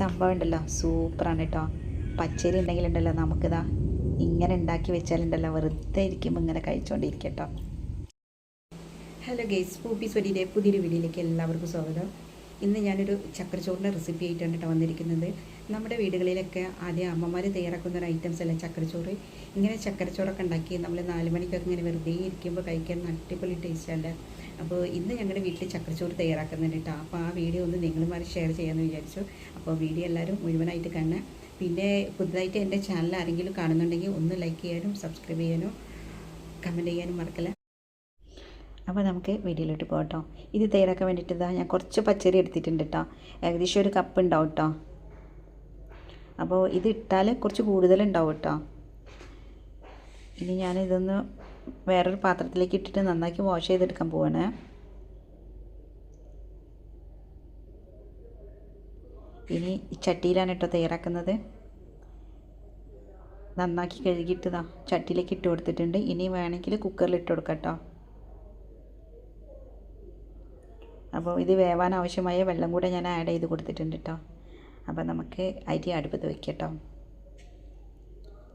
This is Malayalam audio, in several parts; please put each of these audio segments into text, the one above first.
സംഭവം ഉണ്ടല്ലോ. സൂപ്പറാണ് കേട്ടോ പച്ചരി ഉണ്ടെങ്കിലുണ്ടല്ലോ നമുക്കിതാ ഇങ്ങനെ ഉണ്ടാക്കി വെച്ചാലുണ്ടല്ലോ വെറുതെ ഇരിക്കുമ്പോൾ ഇങ്ങനെ കഴിച്ചുകൊണ്ടിരിക്കട്ടോ ഹലോ ഗേസ് പൂപ്പി സ്വരിയുടെ പുതിയൊരു വീഡിയോയിലേക്ക് എല്ലാവർക്കും സ്വാഗതം. ഇന്ന് ഞാനൊരു ചക്കരച്ചോറിന്റെ റെസിപ്പി ആയിട്ടാണ് കേട്ടോ വന്നിരിക്കുന്നത്. നമ്മുടെ വീടുകളിലൊക്കെ ആദ്യം അമ്മമാർ തയ്യാറാക്കുന്ന ഒരു ഐറ്റംസ് അല്ല? ചക്കരച്ചോറ് ഇങ്ങനെ ചക്കരച്ചോറൊക്കെ ഉണ്ടാക്കി നമ്മൾ നാല് മണിക്കൊക്കെ ഇങ്ങനെ വെറുതെ ഇരിക്കുമ്പോൾ കഴിക്കാൻ അടിപൊളി ടേസ്റ്റാണ് അപ്പോൾ ഇന്ന് ഞങ്ങളുടെ വീട്ടിൽ ചക്കരച്ചോറ് തയ്യാറാക്കുന്നുണ്ട് കേട്ടോ. അപ്പോൾ ആ വീഡിയോ ഒന്ന് നിങ്ങളുമായി ഷെയർ ചെയ്യാമെന്ന് വിചാരിച്ചു. അപ്പോൾ വീഡിയോ എല്ലാവരും മുഴുവനായിട്ട് കാണാം പിന്നെ പുതുതായിട്ട് എന്റെ ചാനൽ ആരെങ്കിലും കാണുന്നുണ്ടെങ്കിൽ ഒന്ന് ലൈക്ക് ചെയ്യാനും സബ്സ്ക്രൈബ് ചെയ്യാനും കമന്റ് ചെയ്യാനും മറക്കല്ല? അപ്പോൾ നമുക്ക് വീഡിയോയിലോട്ട് പോകട്ടോ ഇത് തയ്യാറാക്കാൻ വേണ്ടിയിട്ട് ഞാൻ കുറച്ച് പച്ചരി എടുത്തിട്ടുണ്ട് കേട്ടോ. ഏകദേശം ഒരു കപ്പ് ഉണ്ടാവും കേട്ടോ. അപ്പോൾ ഇത് ഇട്ടാൽ കുറച്ച് കൂടുതലുണ്ടാവും കേട്ടോ. ഇനി ഞാൻ ഞാനിതൊന്ന് വേറൊരു പാത്രത്തിലേക്ക് ഇട്ടിട്ട് നന്നാക്കി വാഷ് ചെയ്തെടുക്കാൻ പോവാണ്. ഇനി ചട്ടിയിലാണ് കേട്ടോ തയ്യാറാക്കുന്നത്. നന്നാക്കി കഴുകിയിട്ട് ഇതാ ചട്ടിയിലേക്ക് ഇട്ട് കൊടുത്തിട്ടുണ്ട്. ഇനി വേണമെങ്കിൽ കുക്കറിൽ ഇട്ട് കൊടുക്കാം കേട്ടോ. അപ്പോൾ ഇത് വേവാൻ ആവശ്യമായ വെള്ളം കൂടെ ഞാൻ ആഡ് ചെയ്ത് കൊടുത്തിട്ടുണ്ട് കേട്ടോ അപ്പോൾ നമുക്ക് അരി അടുപ്പത്ത് വയ്ക്കാം കേട്ടോ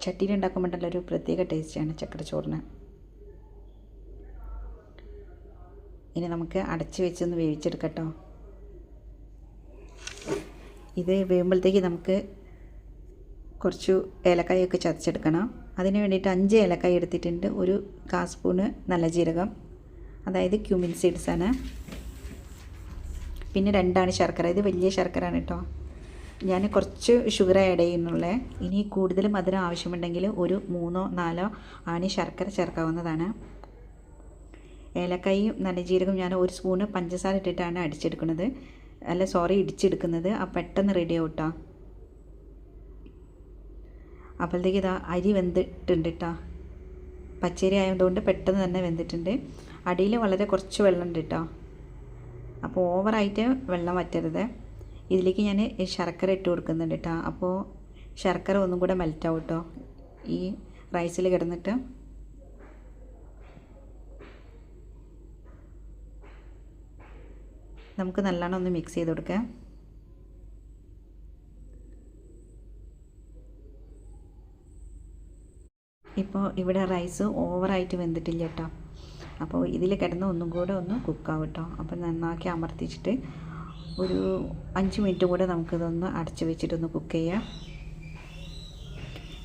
ചട്ടിയിൽ ഉണ്ടാക്കുമ്പോഴല്ലോ ഒരു പ്രത്യേക ടേസ്റ്റാണ് ചക്കരച്ചോറിന്. ഇനി നമുക്ക് അടച്ച് വെച്ചൊന്ന് വേവിച്ചെടുക്കട്ടോ ഇത് വേവുമ്പോഴത്തേക്ക് നമുക്ക് കുറച്ച് ഏലക്കായൊക്കെ ചതച്ചെടുക്കണം. അതിന് വേണ്ടിയിട്ട് അഞ്ച് ഏലക്കായ എടുത്തിട്ടുണ്ട്. ഒരു കാ സ്പൂണ് നല്ല ജീരകം. അതായത് ക്യൂമിൻ സീഡ്സാണ് പിന്നെ രണ്ടാണ് ശർക്കര. ഇത് വലിയ ശർക്കരയാണ് കേട്ടോ. ഞാൻ കുറച്ച് ഷുഗർ ആഡ് ചെയ്യുന്നുള്ളേ. ഇനി കൂടുതൽ മധുരം ആവശ്യമുണ്ടെങ്കിൽ ഒരു മൂന്നോ നാലോ ആണി ശർക്കര ചേർക്കാവുന്നതാണ്. ഏലക്കായും നല്ല ജീരകം ഞാൻ ഒരു സ്പൂണ് പഞ്ചസാര ഇട്ടിട്ടാണ് അടിച്ചെടുക്കുന്നത്. അല്ല സോറി ഇടിച്ചെടുക്കുന്നത്. ആ പെട്ടെന്ന് റെഡി ആവും കേട്ടോ. അപ്പോഴത്തേക്ക് ഇതാ അരി വെന്തിട്ടുണ്ട് കേട്ടോ. പച്ചരി ആയതുകൊണ്ട് പെട്ടെന്ന് തന്നെ വെന്തിട്ടുണ്ട്. അടിയിൽ വളരെ കുറച്ച് വെള്ളമുണ്ട് കേട്ടോ. അപ്പോൾ ഓവറായിട്ട് വെള്ളം വറ്റരുത്. ഇതിലേക്ക് ഞാൻ ശർക്കര ഇട്ട് കൊടുക്കുന്നുണ്ട് കേട്ടോ അപ്പോൾ ശർക്കര ഒന്നും കൂടെ മെൽറ്റാവും കേട്ടോ ഈ റൈസിൽ കിടന്നിട്ട്. നമുക്ക് നല്ലോണം ഒന്ന് മിക്സ് ചെയ്ത് കൊടുക്കാം. ഇപ്പോൾ ഇവിടെ റൈസ് ഓവറായിട്ട് വെന്തിട്ടില്ല കേട്ടോ അപ്പോൾ ഇതിൽ കിടന്ന് ഒന്നും കൂടെ ഒന്ന് കുക്കാവും കേട്ടോ. അപ്പോൾ നന്നാക്കി അമർത്തിച്ചിട്ട് ഒരു അഞ്ച് മിനിറ്റ് കൂടെ നമുക്കിതൊന്ന് അടച്ച് വെച്ചിട്ടൊന്ന് കുക്ക് ചെയ്യാം.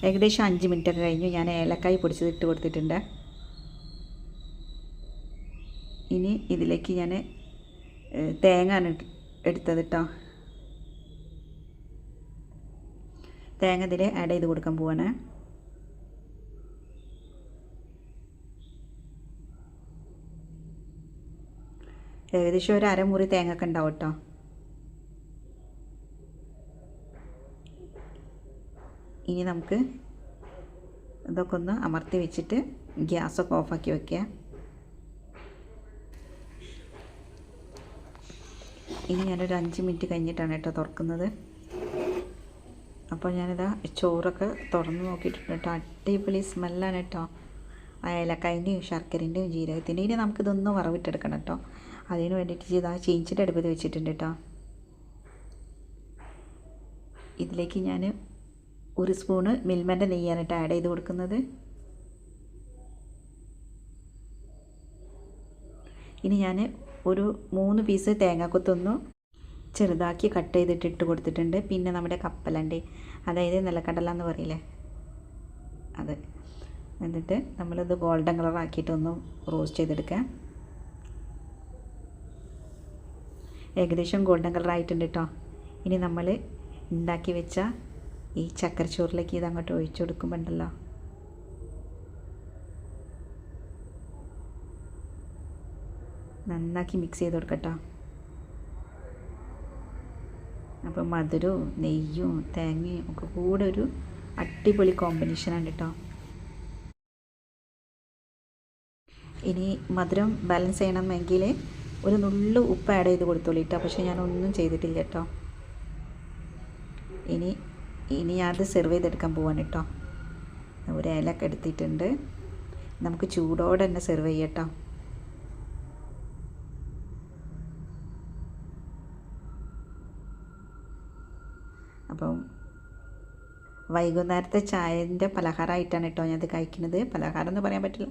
ഏകദേശം അഞ്ച് മിനിറ്റൊക്കെ കഴിഞ്ഞു. ഞാൻ ഏലക്കായി പൊടിച്ചത് ഇട്ട് കൊടുത്തിട്ടുണ്ട്. ഇനി ഇതിലേക്ക് ഞാൻ തേങ്ങ എടുത്തത് കേട്ടോ. തേങ്ങ ഇതിൽ ആഡ് ചെയ്ത് കൊടുക്കാൻ പോവാണ്. ഏകദേശം ഒരു അരമുറി തേങ്ങ ഉണ്ടാവും കേട്ടോ ഇനി നമുക്ക് ഇതൊക്കെ ഒന്ന് അമർത്തി വെച്ചിട്ട് ഗ്യാസൊക്കെ ഓഫാക്കി വെക്കുക ഇനി ഞാനൊരു അഞ്ച് മിനിറ്റ് കഴിഞ്ഞിട്ടാണ് കേട്ടോ തുറക്കുന്നത്. അപ്പോൾ ഞാനിതാ ചോറൊക്കെ തുറന്ന് നോക്കിയിട്ടുണ്ട് കേട്ടോ അടിപൊളി സ്മെല്ലാണ് കേട്ടോ ഏലക്കായന്റെയും ശർക്കരന്റെയും ജീരകത്തിന്റെയും ഇനി നമുക്കിതൊന്ന് വറവിട്ടെടുക്കണം കേട്ടോ അതിന് വേണ്ടിയിട്ട് ചെയ്താൽ ചീഞ്ചിന്റെ അടുപ്പത്ത് വെച്ചിട്ടുണ്ട് കേട്ടോ ഇതിലേക്ക് ഞാൻ ഒരു സ്പൂണ് മിൽമന്റെ നെയ്യാണ് കേട്ടോ ആഡ് ചെയ്ത് കൊടുക്കുന്നത്. ഇനി ഞാൻ ഒരു മൂന്ന് പീസ് തേങ്ങാക്കൊത്തൊന്ന് ചെറുതാക്കി കട്ട് ചെയ്തിട്ട് ഇട്ട് കൊടുത്തിട്ടുണ്ട്. പിന്നെ നമ്മുടെ കപ്പലണ്ടി അതായത് നിലക്കടല എന്ന് പറയില്ലേ? അത്. എന്നിട്ട് നമ്മളിത് ഗോൾഡൻ കളർ ആക്കിയിട്ടൊന്ന് റോസ്റ്റ് ചെയ്തെടുക്കാം. ഏകദേശം ഗോൾഡൻ കളർ ആയിട്ടുണ്ട് കേട്ടോ ഇനി നമ്മൾ ഉണ്ടാക്കി വെച്ച ഈ ചക്കരച്ചോറിലേക്ക് ഇത് അങ്ങോട്ട് ഒഴിച്ചു കൊടുക്കുമ്പോണ്ടല്ലോ. നന്നാക്കി മിക്സ് ചെയ്ത് കൊടുക്കട്ടോ അപ്പോൾ മധുരവും നെയ്യും തേങ്ങയും ഒക്കെ കൂടെ ഒരു അടിപൊളി കോമ്പിനേഷനാണ് കേട്ടോ ഇനി മധുരം ബാലൻസ് ചെയ്യണമെങ്കിൽ ഒരു നുള്ളു ഉപ്പ് ആഡ് ചെയ്ത് കൊടുത്തോളൂ കേട്ടോ പക്ഷേ ഞാനൊന്നും ചെയ്തിട്ടില്ല കേട്ടോ ഇനി ഇനി അത് സെർവ് ചെയ്തെടുക്കാൻ പോവാണ് കേട്ടോ ഒരു ഏലൊക്കെ എടുത്തിട്ടുണ്ട്. നമുക്ക് ചൂടോടെ തന്നെ സെർവ് ചെയ്യാം കേട്ടോ അപ്പം വൈകുന്നേരത്തെ ചായന്റെ പലഹാരമായിട്ടാണ് കേട്ടോ ഞാനത് കഴിക്കുന്നത്. പലഹാരം എന്ന് പറയാൻ പറ്റില്ല.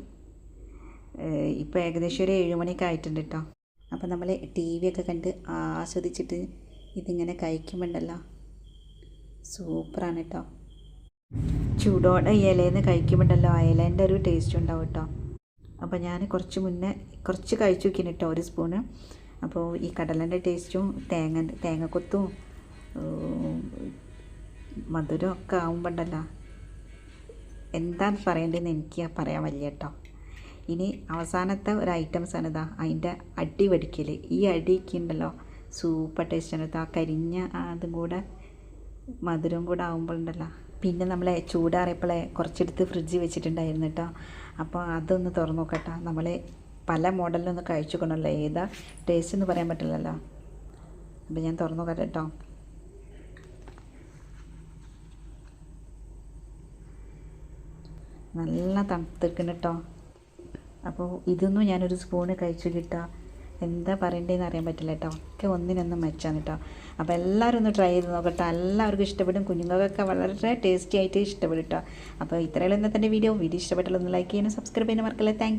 ഇപ്പോൾ ഏകദേശം ഒരു ഏഴുമണിയൊക്കെ ആയിട്ടുണ്ട് കേട്ടോ അപ്പോൾ നമ്മൾ ടി ഒക്കെ കണ്ട് ആസ്വദിച്ചിട്ട് ഇതിങ്ങനെ കഴിക്കുമ്പോണ്ടല്ലോ. സൂപ്പറാണ് കേട്ടോ ചൂടോടെ ഇലയിൽ കഴിക്കുമ്പോണ്ടല്ലോ ഇലേന്റെ ഒരു ടേസ്റ്റ് ഉണ്ടാവും കേട്ടോ അപ്പോൾ ഞാൻ കുറച്ച് മുന്നേ കുറച്ച് കഴിച്ചു നോക്കിന് കേട്ടോ ഒരു സ്പൂണ് അപ്പോൾ ഈ കടലന്റെ ടേസ്റ്റും തേങ്ങ തേങ്ങക്കൊത്തും മധുരം ഒക്കെ ആവുമ്പോണ്ടല്ലോ. എന്താണ് പറയേണ്ടതെന്ന് എനിക്ക് പറയാൻ വലിയ കേട്ടോ ഇനി അവസാനത്തെ ഒരു ഐറ്റംസ് ആണ് ഇതാ അതിന്റെ അടി വടിക്കൽ ഈ അടിക്ക് ഉണ്ടല്ലോ സൂപ്പർ ടേസ്റ്റാണ് ആ കരിഞ്ഞ അതും കൂടെ മധുരം കൂടെ ആകുമ്പോഴുണ്ടല്ലോ പിന്നെ നമ്മളെ ചൂടാറിയപ്പോളെ കുറച്ചെടുത്ത് ഫ്രിഡ്ജിൽ വെച്ചിട്ടുണ്ടായിരുന്നു കേട്ടോ. അപ്പോൾ അതൊന്ന് തുറന്നു നോക്കട്ടോ. നമ്മൾ പല മോഡലിലൊന്ന് കഴിച്ചു കൊണ്ടല്ലോ ഏതാ ടേസ്റ്റ് എന്ന് പറയാൻ പറ്റില്ലല്ലോ. അപ്പോൾ ഞാൻ തുറന്നു നോക്കട്ടെ കേട്ടോ. നല്ല തണുത്തിരിക്കുന്നു കേട്ടോ. അപ്പോൾ ഇതൊന്നും ഞാനൊരു സ്പൂണ് കഴിച്ചു കിട്ടുക എന്താ പറയണ്ടേന്ന് അറിയാൻ പറ്റില്ല കേട്ടോ ഒക്കെ ഒന്നിനൊന്നും മെച്ചാണ് കേട്ടോ അപ്പോൾ എല്ലാവരും ഒന്ന് ട്രൈ ചെയ്ത് നോക്കട്ടെ. എല്ലാവർക്കും ഇഷ്ടപ്പെടും. കുഞ്ഞുങ്ങൾക്കൊക്കെ വളരെ ടേസ്റ്റി ആയിട്ട് ഇഷ്ടപ്പെടും കേട്ടോ അപ്പോൾ ഇത്രയുള്ള ഇന്നത്തെ വീഡിയോ വീഡിയോ ഇഷ്ടപ്പെട്ടാൽ ഒന്ന് ലൈക്ക് ചെയ്യാനും സബ്സ്ക്രൈബ് ചെയ്യാനും മറക്കല്ലേ. താങ്ക്